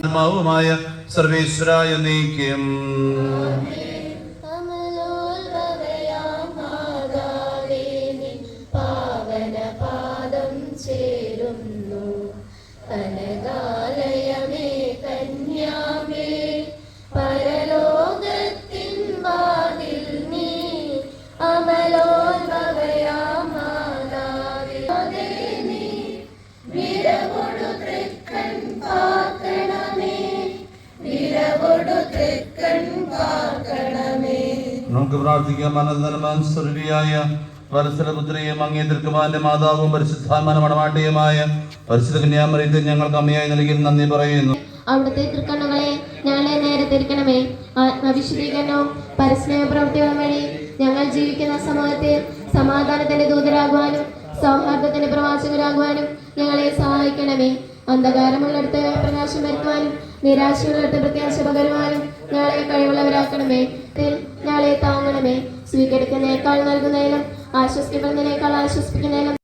ആത്മാവുമായ സർവേശ്വരായ നീക്കം. പാവനപാദം ചേരുന്നു. നമുക്ക് പ്രാർത്ഥിക്കാം. അനന്തരമാൻ സ്വർഗീയായ വത്സലപുത്രിയും അങ്ങേ ദീർഘമാന്റെ മാതാവും പരിശുദ്ധാത്മാന പരിശുദ്ധ ഞങ്ങൾക്ക് അമ്മയായി നൽകി നന്ദി പറയുന്നു. അവിടുത്തെ തൃക്കണ്ണുകളെ ഞങ്ങളെ നേരെ തിരിക്കണമേ. ആത്മവിശുദ്ധീകരണവും പരസ്നേഹ പ്രവൃത്തികളും വഴി ഞങ്ങൾ ജീവിക്കുന്ന സമൂഹത്തിൽ സമാധാനത്തിന്റെ ദൂതരാകുവാനും സൗഹാർദ്ദത്തിന്റെ പ്രവാചകരാകുവാനും ഞങ്ങളെ സഹായിക്കണമേ. അന്ധകാരമുള്ളിടത്ത് പ്രകാശം വരുത്തുവാനും നിരാശയുള്ളിടത്ത് പ്രത്യാശ പകരുവാനും ഞങ്ങളെ കഴിവുള്ളവരാക്കണമേ. സ്വീകരിക്കുന്നതിനേക്കാൾ നൽകുന്നതിലും ആശ്വസിക്കപ്പെടുന്നതിനേക്കാൾ ആശ്വസിപ്പിക്കുന്നതിലും